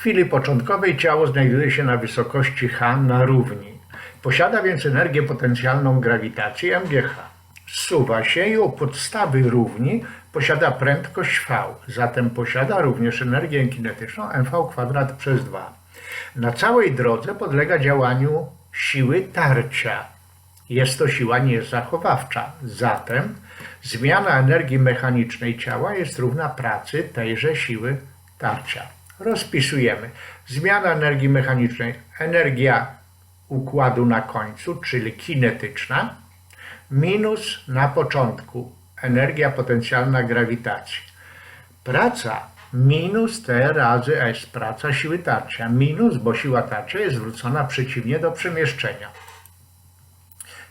chwili początkowej ciało znajduje się na wysokości h na równi. Posiada więc energię potencjalną grawitacji mgh. Zsuwa się i u podstawy równi posiada prędkość v, zatem posiada również energię kinetyczną mv kwadrat przez 2. Na całej drodze podlega działaniu siły tarcia. Jest to siła niezachowawcza, zatem zmiana energii mechanicznej ciała jest równa pracy tejże siły tarcia. Rozpisujemy. Zmiana energii mechanicznej, energia układu na końcu, czyli kinetyczna, minus na początku energia potencjalna grawitacji. Praca minus T razy S, praca siły tarcia. Minus, bo siła tarcia jest zwrócona przeciwnie do przemieszczenia.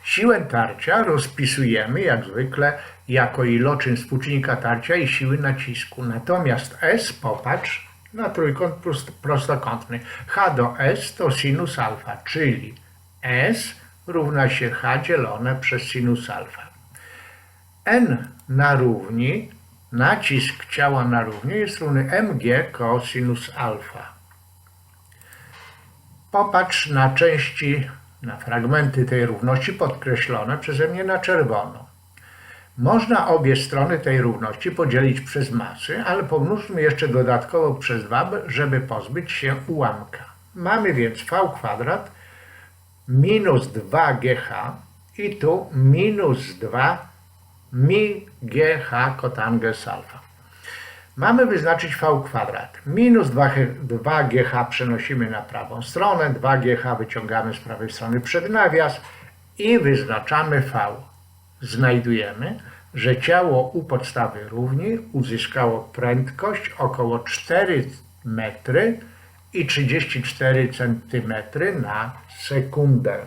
Siłę tarcia rozpisujemy jak zwykle jako iloczyn współczynnika tarcia i siły nacisku. Natomiast S, popatrz, na trójkąt prost- prostokątny. H do S to sinus alfa, czyli S równa się H dzielone przez sinus alfa. N na równi, nacisk ciała na równi jest równy mg cosinus alfa. Popatrz na części, na fragmenty tej równości podkreślone przeze mnie na czerwono. Można obie strony tej równości podzielić przez masy, ale pomnóżmy jeszcze dodatkowo przez 2, żeby pozbyć się ułamka. Mamy więc v kwadrat minus 2gh i tu minus 2 mi gh kotanges alfa. Mamy wyznaczyć v kwadrat. Minus 2gh przenosimy na prawą stronę, 2gh wyciągamy z prawej strony przed nawias i wyznaczamy v. Znajdujemy, że ciało u podstawy równi uzyskało prędkość około 4 metry i 34 cm na sekundę.